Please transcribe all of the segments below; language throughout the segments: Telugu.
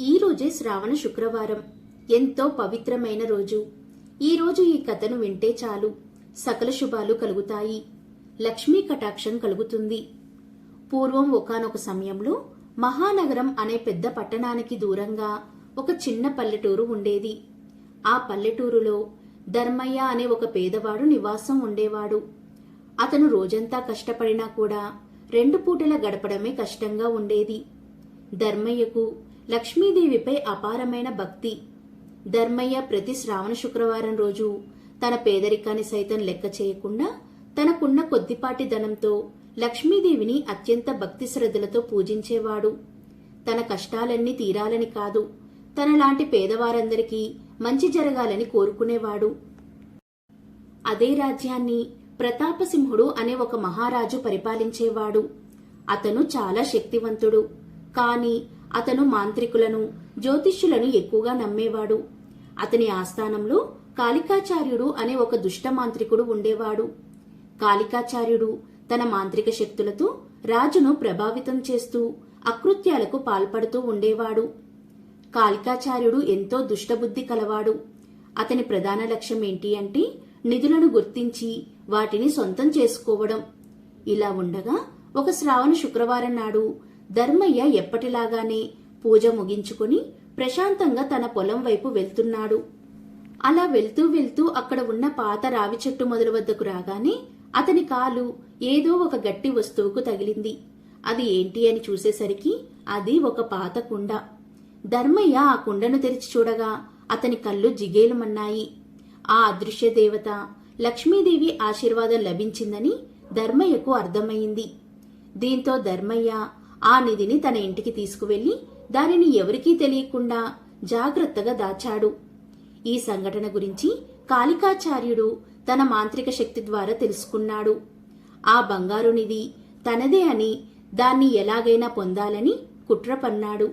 ఈరోజే శ్రావణ శుక్రవారం. ఎంతో పవిత్రమైన రోజు. ఈరోజు ఈ కథను వింటే చాలు. సకల శుభాలు కలుగుతాయి. లక్ష్మీ కటాక్షం కలుగుతుంది. పూర్వం ఒకానొక సమయంలో మహానగరం అనే పెద్ద పట్టణానికి దూరంగా ఒక చిన్న పల్లెటూరు ఉండేది. ఆ పల్లెటూరులో ధర్మయ్య అనే ఒక పేదవాడు నివాసం ఉండేవాడు. అతను రోజంతా కష్టపడినా కూడా రెండు పూటల గడపడమే కష్టంగా ఉండేది. ధర్మయ్యకు లక్ష్మీదేవిపై అపారమైన భక్తి. ధర్మయ్య ప్రతి శ్రావణ శుక్రవారం రోజు తన పేదరికాన్ని సైతం లెక్క చేయకుండా తనకున్న కొద్దిపాటి ధనంతో లక్ష్మీదేవిని అత్యంత భక్తి శ్రద్ధలతో పూజించేవాడు. తన కష్టాలన్నీ తీరాలని కాదు తనలాంటి పేదవారందరికీ మంచి జరగాలని కోరుకునేవాడు. అదే రాజ్యాన్ని ప్రతాపసింహుడు అనే ఒక మహారాజు పరిపాలించేవాడు. అతను చాలా శక్తివంతుడు. కాని అతను మాంత్రికులను జ్యోతిష్యులను ఎక్కువగా నమ్మేవాడు. అతని ఆస్థానంలో కాళికాచార్యుడు అనే ఒక దుష్ట మాంత్రికుడు ఉండేవాడు. కాళికాచార్యుడు తన మాంత్రిక శక్తులతో రాజును ప్రభావితం చేస్తూ అకృత్యాలకు పాల్పడుతూ ఉండేవాడు. కాళికాచార్యుడు ఎంతో దుష్టబుద్ధి కలవాడు. అతని ప్రధాన లక్ష్యం ఏంటి అంటే నిధులను గుర్తించి వాటిని సొంతం చేసుకోవడం. ఇలా ఉండగా ఒక శ్రావణ శుక్రవారం నాడు ధర్మయ్య ఎప్పటిలాగానే పూజ ముగించుకుని ప్రశాంతంగా తన పొలం వైపు వెళ్తున్నాడు. అలా వెళ్తూ వెళ్తూ అక్కడ ఉన్న పాత రావి చెట్టు మొదలు వద్దకు రాగానే అతని కాలు ఏదో ఒక గట్టి వస్తువుకు తగిలింది. అది ఏంటి అని చూసేసరికి అది ఒక పాత కుండ. ధర్మయ్య ఆ కుండను తెరిచి చూడగా అతని కళ్ళు జిగేలుమన్నాయి. ఆ అదృశ్య దేవత లక్ష్మీదేవి ఆశీర్వాదం లభించిందని ధర్మయ్యకు అర్థమైంది దీంతో ధర్మయ్య ఆ నిధిని తన ఇంటికి తీసుకువెళ్ళి దానిని ఎవరికీ తెలియకుండా జాగ్రత్తగా దాచాడు. ఈ సంఘటన గురించి కాళికాచార్యుడు తన మాంత్రిక శక్తి ద్వారా తెలుసుకున్నాడు. ఆ బంగారు నిధి తనదే అని దాన్ని ఎలాగైనా పొందాలని కుట్ర పన్నాడు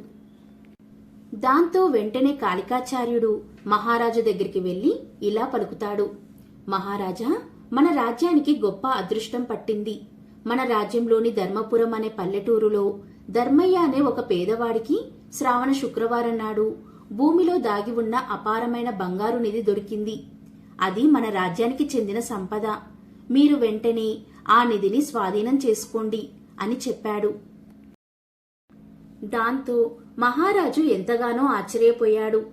దాంతో వెంటనే కాళికాచార్యుడు మహారాజు దగ్గరికి వెళ్ళి ఇలా పలుకుతాడు. మహారాజా మన రాజ్యానికి గొప్ప అదృష్టం పట్టింది. మన రాజ్యంలోని ధర్మపురం అనే పల్లెటూరులో ధర్మయ్య అనే ఒక పేదవాడికి శ్రావణ శుక్రవారం నాడు భూమిలో దాగి ఉన్న అపారమైన బంగారు నిధి దొరికింది. అది మన రాజ్యానికి చెందిన సంపద. మీరు వెంటనే ఆ నిధిని స్వాధీనం చేసుకోండి అని చెప్పాడు. దాంతో మహారాజు ఎంతగానో ఆశ్చర్యపోయాడు.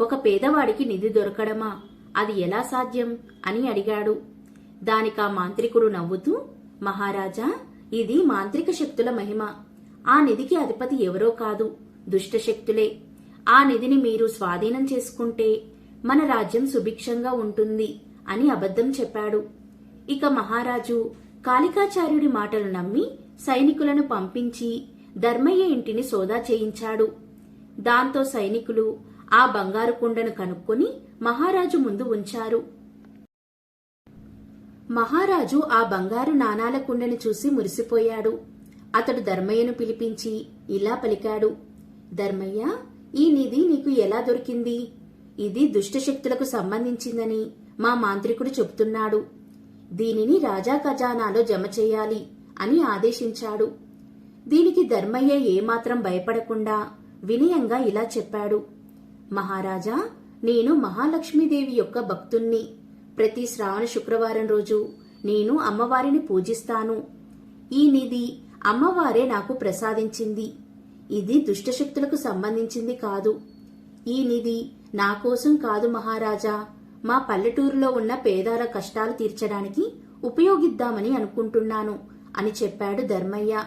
ఒక పేదవాడికి నిధి దొరకడమా? అది ఎలా సాధ్యం? అని అడిగాడు. దానికా మాంత్రికుడు నవ్వుతూ మహారాజా ఇది మాంత్రిక శక్తుల మహిమ. ఆ నిధికి అధిపతి ఎవరో కాదు దుష్ట శక్తులే. ఆ నిధిని మీరు స్వాధీనం చేసుకుంటే మన రాజ్యం సుభిక్షంగా ఉంటుంది అని అబద్ధం చెప్పాడు. ఇక మహారాజు కాళికాచార్యుడి మాటలు నమ్మి సైనికులను పంపించి ధర్మయ్య ఇంటిని సోదా చేయించాడు. దాంతో సైనికులు ఆ బంగారు కుండను కనుక్కొని మహారాజు ముందు ఉంచారు. మహారాజు ఆ బంగారు నాణాల కుండని చూసి మురిసిపోయాడు. అతడు ధర్మయ్యను పిలిపించి ఇలా పలికాడు. ధర్మయ్య ఈ నిధి నీకు ఎలా దొరికింది? ఇది దుష్టశక్తులకు సంబంధించిందని మా మాంత్రికుడు చెబుతున్నాడు. దీనిని రాజా ఖజానాలో జమ చేయాలి అని ఆదేశించాడు. దీనికి ధర్మయ్య ఏమాత్రం భయపడకుండా వినయంగా ఇలా చెప్పాడు. మహారాజా నేను మహాలక్ష్మీదేవి యొక్క భక్తుణ్ణి. ప్రతి శ్రావణ శుక్రవారం రోజు నేను అమ్మవారిని పూజిస్తాను. ఈ నిధి అమ్మవారే నాకు ప్రసాదించింది. ఇది దుష్టశక్తులకు సంబంధించింది కాదు. ఈ నిధి నా కోసం కాదు మహారాజా. మా పల్లెటూరులో ఉన్న పేదాల కష్టాలు తీర్చడానికి ఉపయోగిద్దామని అనుకుంటున్నాను అని చెప్పాడు ధర్మయ్య.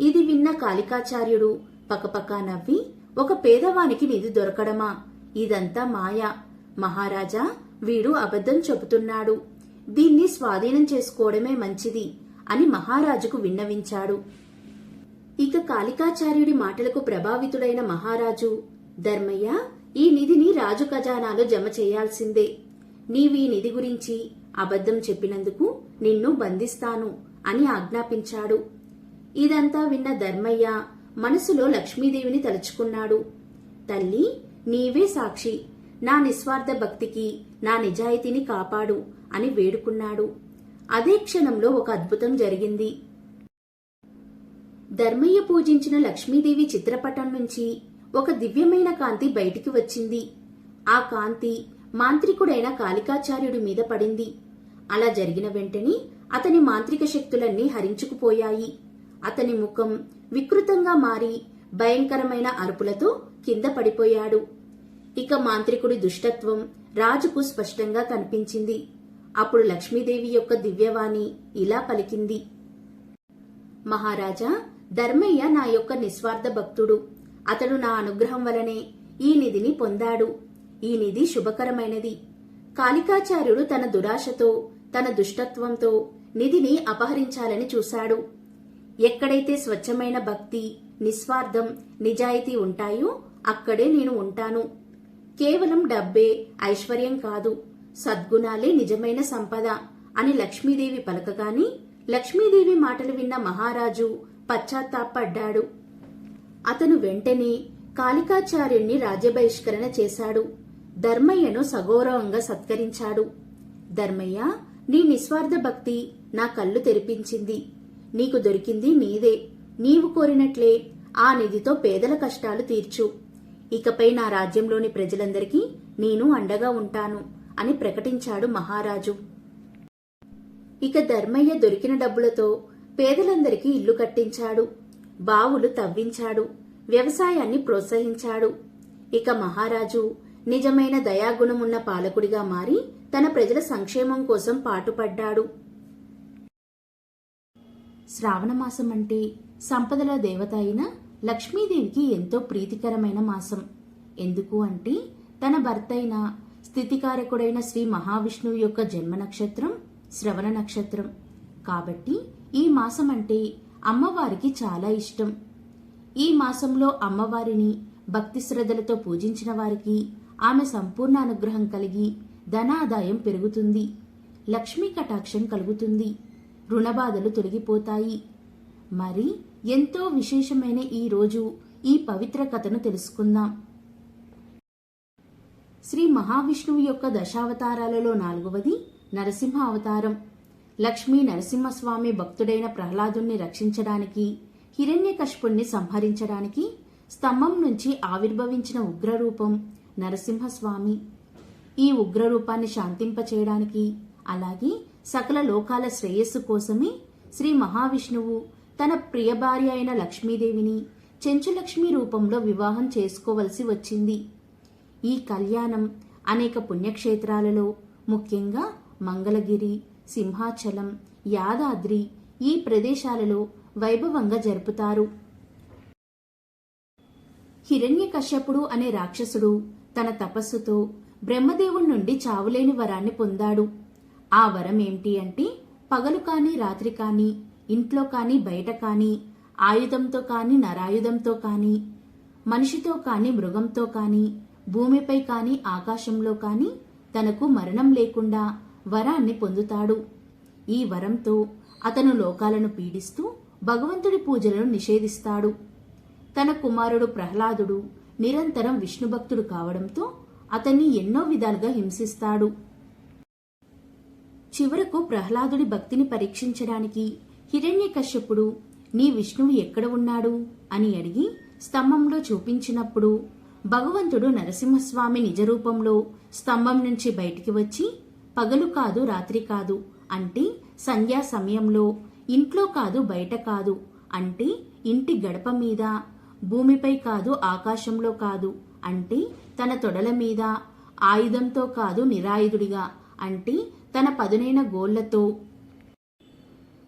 ఇది విన్న కాళికాచార్యుడు పకపకా నవ్వి ఒక పేదవానికి నిధి దొరకడమా? ఇదంతా మాయ. మహారాజా వీడు అబద్ధం చెబుతున్నాడు. దీన్ని స్వాధీనం చేసుకోవడమే మంచిది అని మహారాజుకు విన్నవించాడు. ఇక కాళికాచార్యుడి మాటలకు ప్రభావితుడైన మహారాజు ధర్మయ్య ఈ నిధిని రాజు ఖజానాలో జమ చేయాల్సిందే. నీవీ నిధి గురించి అబద్ధం చెప్పినందుకు నిన్ను బంధిస్తాను అని ఆజ్ఞాపించాడు. ఇదంతా విన్న ధర్మయ్య మనసులో లక్ష్మీదేవిని తలుచుకున్నాడు. తల్లి నీవే సాక్షి. నా నిస్వార్థ భక్తికి నా నిజాయితీని కాపాడు అని వేడుకున్నాడు. అదే క్షణంలో ఒక అద్భుతం జరిగింది. ధర్మయ్య పూజించిన లక్ష్మీదేవి చిత్రపటం నుంచి ఒక దివ్యమైన కాంతి బయటికి వచ్చింది. ఆ కాంతి మాంత్రికుడైన కాళికాచార్యుడి మీద పడింది. అలా జరిగిన వెంటనే అతని మాంత్రిక శక్తులన్నీ హరించుకుపోయాయి. అతని ముఖం వికృతంగా మారి భయంకరమైన అరుపులతో కింద పడిపోయాడు. ఇక మాంత్రికుడి దుష్టత్వం రాజుకు స్పష్టంగా కనిపించింది. అప్పుడు లక్ష్మీదేవి యొక్క దివ్యవాణి ఇలా పలికింది. మహారాజా ధర్మయ్య నా యొక్క నిస్వార్థ భక్తుడు. అతడు నా అనుగ్రహం వలనే ఈ నిధిని పొందాడు. ఈ నిధి శుభకరమైనది. కాళికాచార్యుడు తన దురాశతో తన దుష్టత్వంతో నిధిని అపహరించాలని చూశాడు. ఎక్కడైతే స్వచ్ఛమైన భక్తి నిస్వార్థం నిజాయితీ ఉంటాయో అక్కడే నేను ఉంటాను. కేవలం డబ్బే ఐశ్వర్యం కాదు. సద్గుణాలే నిజమైన సంపద అని లక్ష్మీదేవి పలకగాని లక్ష్మీదేవి మాటలు విన్న మహారాజు పశ్చాత్తాపడ్డాడు. అతను వెంటనే కాళికాచార్యుణ్ణి రాజ్యబహిష్కరణ చేశాడు. ధర్మయ్యను సగౌరవంగా సత్కరించాడు. ధర్మయ్య నీ నిస్వార్థ భక్తి నా కళ్ళు తెరిపించింది. నీకు దొరికింది నీదే. నీవు కోరినట్లే ఆ నిధితో పేదల కష్టాలు తీర్చు. ఇకపై నా రాజ్యంలోని ప్రజలందరికీ నేను అండగా ఉంటాను అని ప్రకటించాడు మహారాజు. ఇక ధర్మయ్య దొరికిన డబ్బులతో పేదలందరికీ ఇల్లు కట్టించాడు. బావులు తవ్వించాడు. వ్యవసాయాన్ని ప్రోత్సహించాడు. ఇక మహారాజు నిజమైన దయాగుణమున్న పాలకుడిగా మారి తన ప్రజల సంక్షేమం కోసం పాటుపడ్డాడు. శ్రావణమాసం అంటే సంపదల దేవత అయిన లక్ష్మీదేవికి ఎంతో ప్రీతికరమైన మాసం. ఎందుకు అంటే తన భర్తైన స్థితికారకుడైన శ్రీ మహావిష్ణువు యొక్క జన్మ నక్షత్రం శ్రవణ నక్షత్రం. కాబట్టి ఈ మాసం అంటే అమ్మవారికి చాలా ఇష్టం. ఈ మాసంలో అమ్మవారిని భక్తి శ్రద్ధలతో పూజించిన వారికి ఆమె సంపూర్ణ అనుగ్రహం కలిగి ధనాదాయం పెరుగుతుంది. లక్ష్మీ కటాక్షం కలుగుతుంది. రుణబాధలు తొలగిపోతాయి. మరి ఎంతో విశేషమైన ఈ రోజు ఈ పవిత్ర కథను తెలుసుకుందాం. శ్రీ మహావిష్ణువు యొక్క దశావతారాలలో నాలుగవది నరసింహ అవతారం. లక్ష్మీ నరసింహస్వామి భక్తుడైన ప్రహ్లాదుణ్ణి రక్షించడానికి హిరణ్యకశిపుణ్ణి సంహరించడానికి స్తంభం నుంచి ఆవిర్భవించిన ఉగ్రరూపం నరసింహస్వామి. ఈ ఉగ్రరూపాన్ని శాంతింపచేయడానికి అలాగే సకల లోకాల శ్రేయస్సు కోసమే శ్రీ మహావిష్ణువు తన ప్రియ భార్య అయిన లక్ష్మీదేవిని చెంచులక్ష్మి రూపంలో వివాహం చేసుకోవలసి వచ్చింది. ఈ కళ్యాణం అనేక పుణ్యక్షేత్రాలలో ముఖ్యంగా మంగళగిరి సింహాచలం యాదాద్రి ఈ ప్రదేశాలలో వైభవంగా జరుపుతారు. హిరణ్యకశ్యపుడు అనే రాక్షసుడు తన తపస్సుతో బ్రహ్మదేవుడి నుండి చావులేని వరాన్ని పొందాడు. ఆ వరం ఏంటి అంటే పగలు కాని రాత్రి కానీ ఇంట్లో కానీ బయట కానీ ఆయుధంతో కానీ నరాయుధంతో కానీ మనిషితో కానీ మృగంతో కానీ భూమిపై కానీ ఆకాశంలో కానీ తనకు మరణం లేకుండా వరాన్ని పొందుతాడు. ఈ వరంతో అతను లోకాలను పీడిస్తూ భగవంతుడి పూజలను నిషేధిస్తాడు. తన కుమారుడు ప్రహ్లాదుడు నిరంతరం విష్ణుభక్తుడు కావడంతో అతన్ని ఎన్నో విధాలుగా హింసిస్తాడు. చివరకు ప్రహ్లాదుడి భక్తిని పరీక్షించడానికి హిరణ్యకశ్యపుడు నీ విష్ణువు ఎక్కడ ఉన్నాడు అని అడిగి స్తంభంలో చూపించినప్పుడు భగవంతుడు నరసింహస్వామి నిజరూపంలో స్తంభం నుంచి బయటికి వచ్చి పగలు కాదు రాత్రి కాదు అంటే సంధ్యా సమయంలో ఇంట్లో కాదు బయట కాదు అంటే ఇంటి గడప మీద భూమిపై కాదు ఆకాశంలో కాదు అంటే తన తొడల మీద ఆయుధంతో కాదు నిరాయుధుడిగా అంటే తన పదునైన గోళ్ళతో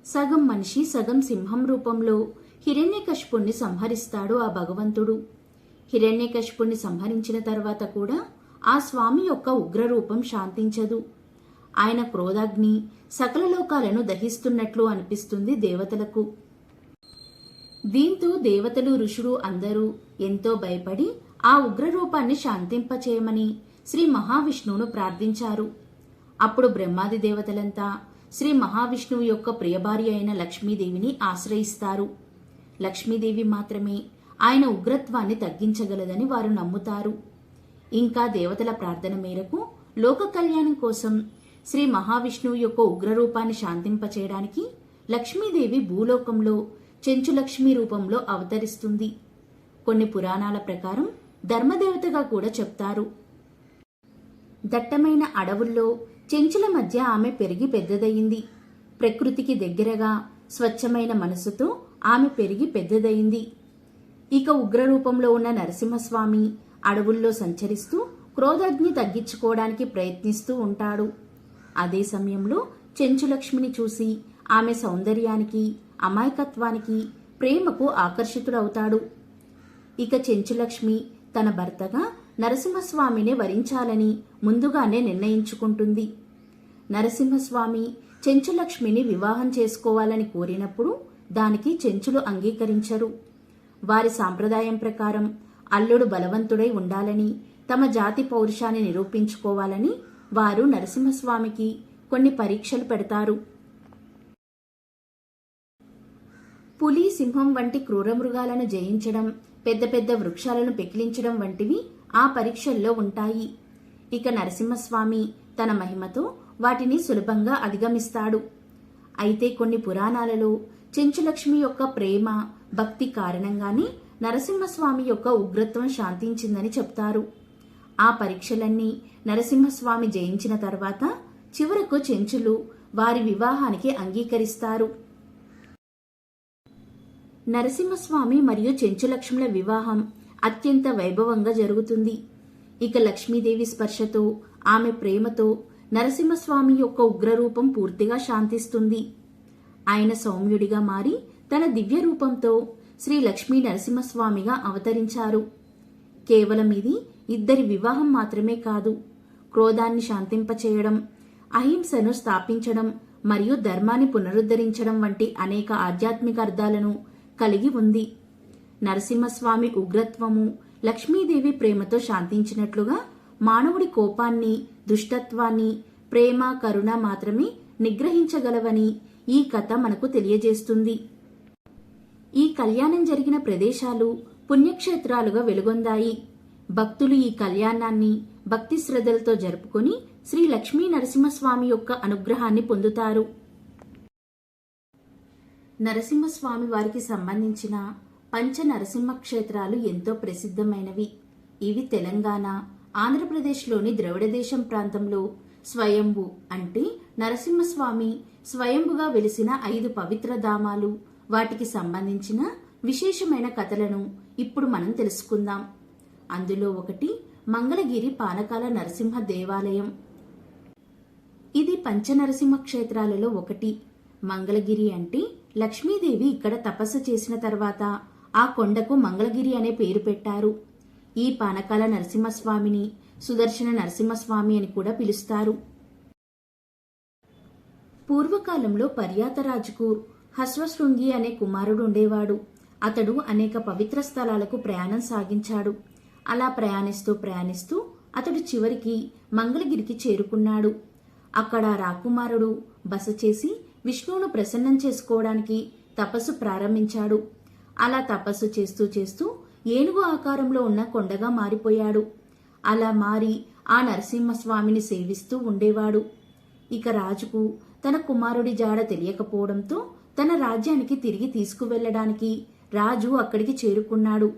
సగం మనిషి సగం సింహం రూపంలో హిరణ్యకశిపుణ్ణి సంహరిస్తాడు ఆ భగవంతుడు. హిరణ్యకశిపుణ్ణి సంహరించిన తర్వాత కూడా ఆ స్వామి యొక్క ఉగ్రరూపం శాంతించదు. ఆయన క్రోధాగ్ని సకల లోకాలను దహిస్తున్నట్లు అనిపిస్తుంది దేవతలకు. దీంతో దేవతలు ఋషులు అందరూ ఎంతో భయపడి ఆ ఉగ్రరూపాన్ని శాంతింపచేయమని శ్రీ మహావిష్ణువును ప్రార్థించారు. అప్పుడు బ్రహ్మాది దేవతలంతా శ్రీ మహావిష్ణువు యొక్క ప్రియభార్య అయిన లక్ష్మీదేవిని ఆశ్రయిస్తారు. లక్ష్మీదేవి మాత్రమే ఆయన ఉగ్రత్వాన్ని తగ్గించగలదని వారు నమ్ముతారు. ఇంకా దేవతల ప్రార్థన మేరకు లోక కళ్యాణం కోసం శ్రీ మహావిష్ణువు యొక్క ఉగ్రరూపాన్ని శాంతింపచేయడానికి లక్ష్మీదేవి భూలోకంలో చెంచులక్ష్మి రూపంలో అవతరిస్తుంది. కొన్ని పురాణాల ప్రకారం ధర్మదేవతగా కూడా చెప్తారు. దట్టమైన అడవుల్లో చెంచుల మధ్య ఆమె పెరిగి పెద్దదయింది. ప్రకృతికి దగ్గరగా స్వచ్ఛమైన మనసుతో ఆమె పెరిగి పెద్దదయింది. ఇక ఉగ్రరూపంలో ఉన్న నరసింహస్వామి అడవుల్లో సంచరిస్తూ క్రోధాగ్ని తగ్గించుకోవడానికి ప్రయత్నిస్తూ ఉంటాడు. అదే సమయంలో చెంచులక్ష్మిని చూసి ఆమె సౌందర్యానికి అమాయకత్వానికి ప్రేమకు ఆకర్షితుడవుతాడు. ఇక చెంచులక్ష్మి తన భర్తగా నరసింహస్వామిని వరించాలని ముందుగానే నిర్ణయించుకుంటుంది. నరసింహస్వామి చెంచులక్ష్మిని వివాహం చేసుకోవాలని కోరినప్పుడు దానికి చెంచులు అంగీకరించరు. వారి సాంప్రదాయం ప్రకారం అల్లుడు బలవంతుడై ఉండాలని తమ జాతి పౌరుషాన్ని నిరూపించుకోవాలని వారు నరసింహస్వామికి కొన్ని పరీక్షలు పెడతారు. పులి సింహం వంటి క్రూరమృగాలను జయించడం పెద్ద పెద్ద వృక్షాలను పెకిలించడం వంటివి ఆ పరీక్షల్లో ఉంటాయి. ఇక నరసింహస్వామి తన మహిమతో వాటిని సులభంగా అధిగమిస్తాడు. అయితే కొన్ని పురాణాలలో చెంచులక్ష్మి యొక్క ప్రేమ భక్తి కారణంగానే నరసింహస్వామి యొక్క ఉగ్రత్వం శాంతించిందని చెప్తారు. ఆ పరీక్షలన్నీ నరసింహస్వామి జయించిన తర్వాత చివరకు చెంచులు వారి వివాహానికి అంగీకరిస్తారు. నరసింహస్వామి మరియు చెంచులక్ష్ముల వివాహం అత్యంత వైభవంగా జరుగుతుంది. ఇక లక్ష్మీదేవి స్పర్శతో ఆమె ప్రేమతో నరసింహస్వామి యొక్క ఉగ్రరూపం పూర్తిగా శాంతిస్తుంది. ఆయన సౌమ్యుడిగా మారి తన దివ్య రూపంతో శ్రీ లక్ష్మీ నరసింహస్వామిగా అవతరించారు. కేవలం ఇది ఇద్దరి వివాహం మాత్రమే కాదు క్రోధాన్ని శాంతింపచేయడం అహింసను స్థాపించడం మరియు ధర్మాన్ని పునరుద్ధరించడం వంటి అనేక ఆధ్యాత్మిక అర్థాలను కలిగి ఉంది. నరసింహస్వామి ఉగ్రత్వము లక్ష్మీదేవి ప్రేమతో శాంతించినట్లుగా మానవుడి కోపాన్ని దుష్టత్వాన్ని ప్రేమ కరుణ మాత్రమే నిగ్రహించగలవని ఈ కథ మనకు తెలియజేస్తుంది. ఈ కళ్యాణం జరిగిన ప్రదేశాలు పుణ్యక్షేత్రాలుగా వెలుగొందాయి. భక్తులు ఈ కళ్యాణాన్ని భక్తి శ్రద్ధలతో జరుపుకొని శ్రీ లక్ష్మీ నరసింహస్వామి యొక్క అనుగ్రహాన్ని పొందుతారు. నరసింహస్వామి వారికి సంబంధించిన పంచ నరసింహ క్షేత్రాలు ఎంతో ప్రసిద్ధమైనవి. ఇవి తెలంగాణ ఆంధ్రప్రదేశ్లోని ద్రవిడ దేశం ప్రాంతంలో స్వయంభు అంటే నరసింహస్వామి స్వయంభుగా వెలిసిన ఐదు పవిత్ర ధామాలు. వాటికి సంబంధించిన విశేషమైన కథలను ఇప్పుడు మనం తెలుసుకుందాం. అందులో ఒకటి మంగళగిరి పానకాల నరసింహ దేవాలయం. ఇది పంచనరసింహ క్షేత్రాలలో ఒకటి. మంగళగిరి అంటే లక్ష్మీదేవి ఇక్కడ తపస్సు చేసిన తర్వాత ఆ కొండకు మంగళగిరి అనే పేరు పెట్టారు. ఈ పానకాల నరసింహస్వామిని సుదర్శన నరసింహస్వామి అని కూడా పిలుస్తారు. పూర్వకాలంలో పర్యాతరాజుకు హస్వశృంగి అనే కుమారుడు ఉండేవాడు. అతడు అనేక పవిత్ర స్థలాలకు ప్రయాణం సాగించాడు. అలా ప్రయాణిస్తూ ప్రయాణిస్తూ అతడు చివరికి మంగళగిరికి చేరుకున్నాడు. అక్కడ రాకుమారుడు బస చేసి విష్ణువును ప్రసన్నం చేసుకోవడానికి తపస్సు ప్రారంభించాడు. అలా తపస్సు చేస్తూ చేస్తూ ఏనుగు ఆకారంలో ఉన్న కొండగా మారిపోయాడు. అలా మారి ఆ నరసింహస్వామిని సేవిస్తూ ఉండేవాడు. ఇక రాజుకు తన కుమారుడి జాడ తెలియకపోవడంతో తన రాజ్యానికి తిరిగి తీసుకువెళ్ళడానికి రాజు అక్కడికి చేరుకున్నాడు.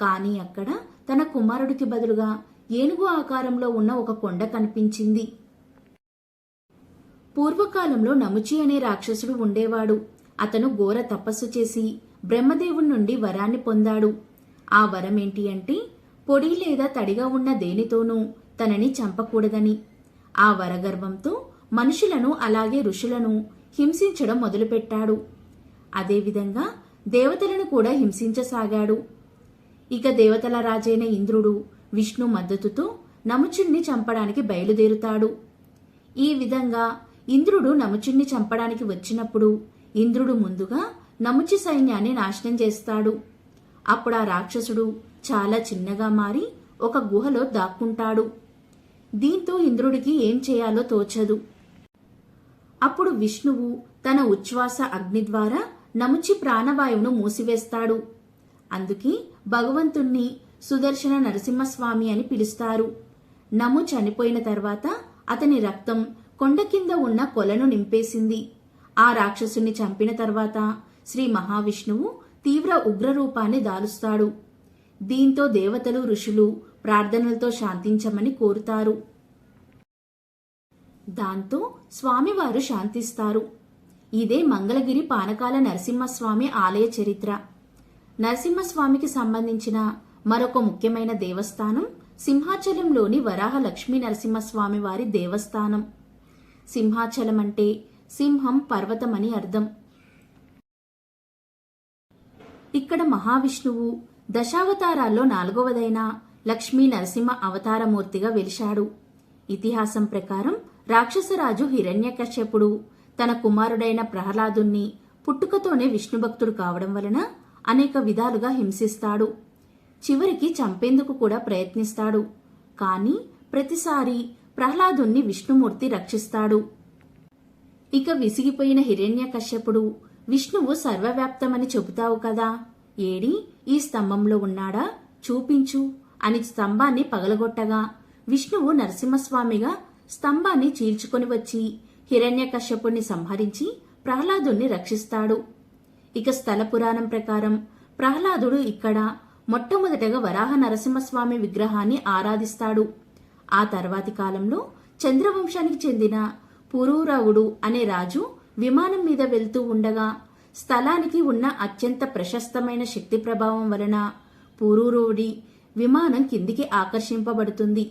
కానీ అక్కడ తన కుమారుడికి బదులుగా ఏనుగు ఆకారంలో ఉన్న ఒక కొండ కనిపించింది. పూర్వకాలంలో నముచి అనే రాక్షసుడు ఉండేవాడు. అతను ఘోర తపస్సు చేసి బ్రహ్మదేవుడి నుండి వరాన్ని పొందాడు. ఆ వరం ఏంటి అంటే పొడి లేదా తడిగా ఉన్న దేనితోనూ తనని చంపకూడదని. ఆ వరగర్వంతో మనుషులను అలాగే ఋషులను హింసించడం మొదలుపెట్టాడు. అదేవిధంగా దేవతలను కూడా హింసించసాగాడు. ఇక దేవతల రాజైన ఇంద్రుడు విష్ణు మద్దతుతో నముచుణ్ణి చంపడానికి బయలుదేరుతాడు. ఈ విధంగా ఇంద్రుడు నముచుణ్ణి చంపడానికి వచ్చినప్పుడు ఇంద్రుడు ముందుగా నముచి సైన్యాన్ని నాశనం చేస్తాడు. అప్పుడు ఆ రాక్షసుడు చాలా చిన్నగా మారి ఒక గుహలో దాక్కుంటాడు. దీంతో ఇంద్రుడికి ఏం చేయాలో తోచదు. అప్పుడు విష్ణువు తన ఉచ్ఛ్వాస అగ్ని ద్వారా నముచి ప్రాణవాయువును మూసివేస్తాడు. అందుకే భగవంతుణ్ణి సుదర్శన నరసింహస్వామి అని పిలుస్తారు. నము చనిపోయిన తర్వాత అతని రక్తం కొండ కింద ఉన్న కొలను నింపేసింది. ఆ రాక్షసుని చంపిన తర్వాత శ్రీ మహావిష్ణువు తీవ్ర ఉగ్రరూపాన్ని దాలుస్తాడు. దీంతో దేవతలు ఋషులు ప్రార్థనలతో శాంతించమని కోరుతారు. దాంతో స్వామివారు శాంతిస్తారు. ఇదే మంగళగిరి పానకాల నరసింహస్వామి ఆలయ చరిత్ర. నరసింహస్వామికి సంబంధించిన మరొక ముఖ్యమైన దేవస్థానం సింహాచలంలోని వరాహ లక్ష్మీ నరసింహస్వామి వారి దేవస్థానం. సింహాచలం అంటే సింహం పర్వతమని అర్థం. ఇక్కడ మహావిష్ణువు దశావతారాల్లో నాలుగవదైన లక్ష్మీ నరసింహ అవతారమూర్తిగా వెలిశాడు. ఇతిహాసం ప్రకారం రాక్షసరాజు హిరణ్యకశ్యపుడు తన కుమారుడైన ప్రహ్లాదుణ్ణి పుట్టుకతోనే విష్ణుభక్తుడు కావడం వలన అనేక విధాలుగా హింసిస్తాడు. చివరికి చంపేందుకు కూడా ప్రయత్నిస్తాడు. కానీ ప్రతిసారి ప్రహ్లాదుణ్ణి విష్ణుమూర్తి రక్షిస్తాడు. ఇక విసిగిపోయిన హిరణ్యకశ్యపుడు విష్ణువు సర్వవ్యాప్తమని చెబుతావు కదా. ఏడి ఈ స్తంభంలో ఉన్నాడా? చూపించు. అని స్తంభాన్ని పగలగొట్టగా విష్ణువు నరసింహస్వామిగా స్తంభాన్ని చీల్చుకొని వచ్చి హిరణ్యకశ్యపుణ్ణి సంహరించి ప్రహ్లాదుణ్ణి రక్షిస్తాడు. ఇక స్థల పురాణం ప్రకారం ప్రహ్లాదుడు ఇక్కడ మొట్టమొదటగా వరాహ నరసింహస్వామి విగ్రహాన్ని ఆరాధిస్తాడు. ఆ తర్వాతి కాలంలో చంద్రవంశానికి చెందిన పురూరవుడు అనే రాజు విమానం మీద వెళ్తూ ఉండగా స్థలానికి ఉన్న అత్యంత ప్రశస్తమైన శక్తి ప్రభావం వలన పురూరుడి విమానం కిందికి ఆకర్షింపబడుతుంది.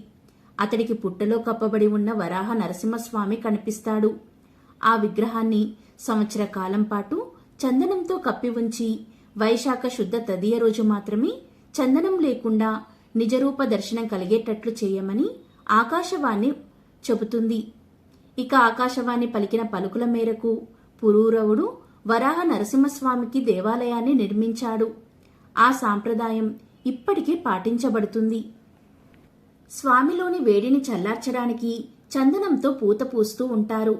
అతడికి పుట్టలో కప్పబడి ఉన్న వరాహ నరసింహస్వామి కనిపిస్తాడు. ఆ విగ్రహాన్ని సంవత్సర కాలం పాటు చందనంతో కప్పి ఉంచి వైశాఖ శుద్ధ తదియ రోజు మాత్రమే చందనం లేకుండా నిజరూప దర్శనం కలిగేటట్లు చేయమని ఆకాశవాణి చెబుతుంది. ఇక ఆకాశవాణి పలికిన పలుకుల మేరకు పురూరవుడు వరాహ నరసింహస్వామికి దేవాలయాన్ని నిర్మించాడు. ఆ సాంప్రదాయం ఇప్పటికీ పాటించబడుతుంది. స్వామిలోని వేడిని చల్లార్చడానికి చందనంతో పూత పూస్తూ ఉంటారు.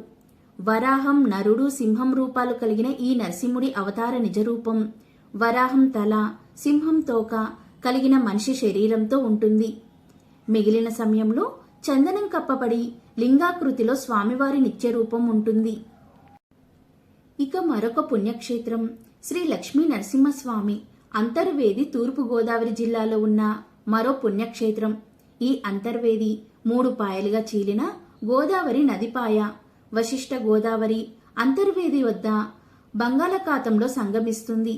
వరాహం నరుడు సింహం రూపాలు కలిగిన ఈ నరసింహుడి అవతార నిజరూపం వరాహం తల సింహం తోక కలిగిన మనిషి శరీరంతో ఉంటుంది. మిగిలిన సమయంలో చందనం కప్పబడి లింగాకృతిలో స్వామివారి నిత్యరూపం ఉంటుంది. ఇక మరొక పుణ్యక్షేత్రం శ్రీ లక్ష్మీ నరసింహస్వామి అంతర్వేది తూర్పుగోదావరి జిల్లాలో ఉన్న మరో పుణ్యక్షేత్రం. ఈ అంతర్వేది మూడు పాయలుగా చీలిన గోదావరి నదిపాయ వశిష్ట గోదావరి అంతర్వేది వద్ద బంగాళాఖాతంలో సంగమిస్తుంది.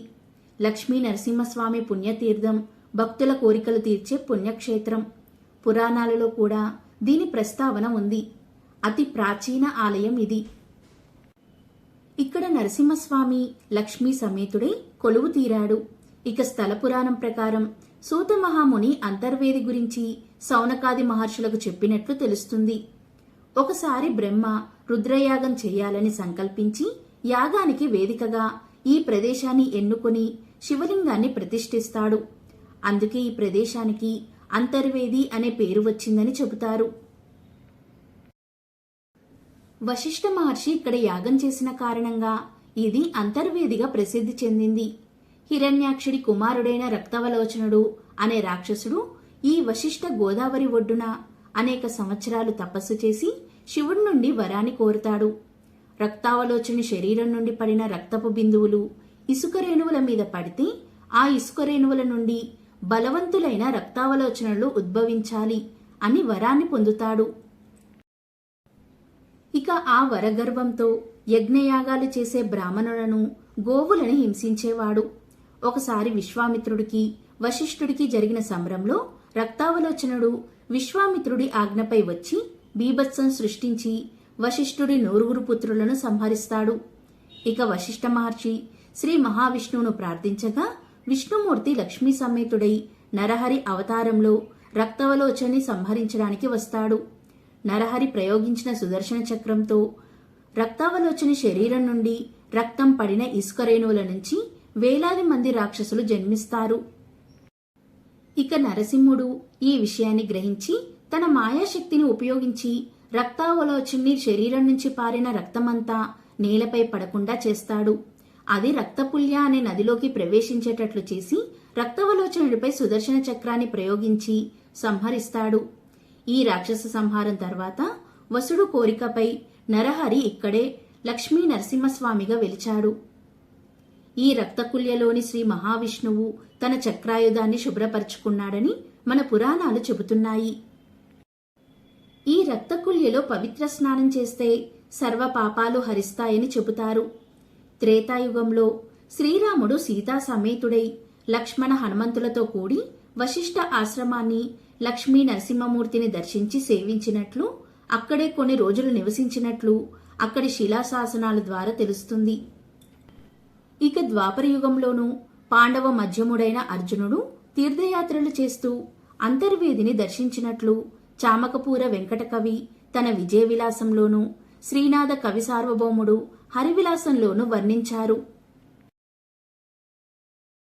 లక్ష్మీ నరసింహస్వామి పుణ్యతీర్థం భక్తుల కోరికలు తీర్చే పుణ్యక్షేత్రం. పురాణాలలో కూడా దీని ప్రస్తావన ఉంది. అతి ప్రాచీన ఆలయం ఇది. ఇక్కడ నరసింహస్వామి లక్ష్మీ సమేతుడై కొలువు తీరాడు. ఇక స్థల పురాణం ప్రకారం సూత మహాముని అంతర్వేది గురించి సౌనకాది మహర్షులకు చెప్పినట్లు తెలుస్తుంది. ఒకసారి బ్రహ్మ రుద్రయాగం చేయాలని సంకల్పించి యాగానికి వేదికగా ఈ ప్రదేశాన్ని ఎన్నుకొని శివలింగాన్ని ప్రతిష్ఠిస్తాడు. అందుకే ఈ ప్రదేశానికి అంతర్వేది అనే పేరు వచ్చిందని చెబుతారు. వశిష్ఠ మహర్షి ఇక్కడ యాగం చేసిన కారణంగా ఇది అంతర్వేదిగా ప్రసిద్ధి చెందింది. హిరణ్యాక్షుడి కుమారుడైన రక్తవలోచనుడు అనే రాక్షసుడు ఈ వశిష్ఠ గోదావరి ఒడ్డున అనేక సంవత్సరాలు తపస్సు చేసి శివుడి నుండి వరాన్ని కోరుతాడు. రక్తావలోచని శరీరం నుండి పడిన రక్తపు బిందువులు ఇసుక రేణువుల మీద పడితే ఆ ఇసుక రేణువుల నుండి బలవంతులైన రక్తావలోచనలు ఉద్భవించాలి అని వరాన్ని పొందుతాడు. ఇక ఆ వరగర్వంతో యజ్ఞయాగాలు చేసే బ్రాహ్మణులను గోవులను హింసించేవాడు. ఒకసారి విశ్వామిత్రుడికి వశిష్ఠుడికి జరిగిన సంబరంలో రక్తావలోచనుడు విశ్వామిత్రుడి ఆజ్ఞపై వచ్చి బీభత్సం సృష్టించి వశిష్ఠుడి నూరుగురు పుత్రులను సంహరిస్తాడు. ఇక వశిష్ఠ మహర్షి శ్రీ మహావిష్ణువును ప్రార్థించగా విష్ణుమూర్తి లక్ష్మీ సమేతుడై నరహరి అవతారంలో రక్తవలోచని సంహరించడానికి వస్తాడు. నరహరి ప్రయోగించిన సుదర్శన చక్రంతో రక్తావలోచని శరీరం నుండి రక్తం పడిన ఇసుక రేణువుల నుంచి వేలాది మంది రాక్షసులు జన్మిస్తారు. ఇక నరసింహుడు ఈ విషయాన్ని గ్రహించి తన మాయాశక్తిని ఉపయోగించి రక్తావలోచని శరీరం నుంచి పారిన రక్తమంతా నేలపై పడకుండా చేస్తాడు. అది రక్తపుల్య అనే నదిలోకి ప్రవేశించేటట్లు చేసి రక్తవలోచనుడిపై సుదర్శన చక్రాన్ని ప్రయోగించి సంహరిస్తాడు. ఈ రాక్షస సంహారం తర్వాత వసుడు కోరికపై నరహరి ఇక్కడే లక్ష్మీ నరసింహస్వామిగా వెలిచాడు. ఈ రక్తకుల్యలోని శ్రీ మహావిష్ణువు తన చక్రాయుధాన్ని శుభ్రపరుచుకున్నాడని మన పురాణాలు చెబుతున్నాయి. ఈ రక్తకుల్యలో పవిత్ర స్నానం చేస్తే సర్వ పాపాలు హరిస్తాయని చెబుతారు. త్రేతాయుగంలో శ్రీరాముడు సీతా సమేతుడై లక్ష్మణ హనుమంతులతో కూడి వశిష్ఠ ఆశ్రమాన్ని లక్ష్మీ నరసింహమూర్తిని దర్శించి సేవించినట్లు అక్కడే కొన్ని రోజులు నివసించినట్లు అక్కడి శిలాశాసనాల ద్వారా తెలుస్తుంది. ఇక ద్వాపర యుగంలోనూ పాండవ మధ్యముడైన అర్జునుడు తీర్థయాత్రలు చేస్తూ అంతర్వేదిని దర్శించినట్లు చామకపూర వెంకటకవి తన విజయ విలాసంలోనూ శ్రీనాథ కవి సార్వభౌముడు హరివిలాసంలోనూ వర్ణించారు.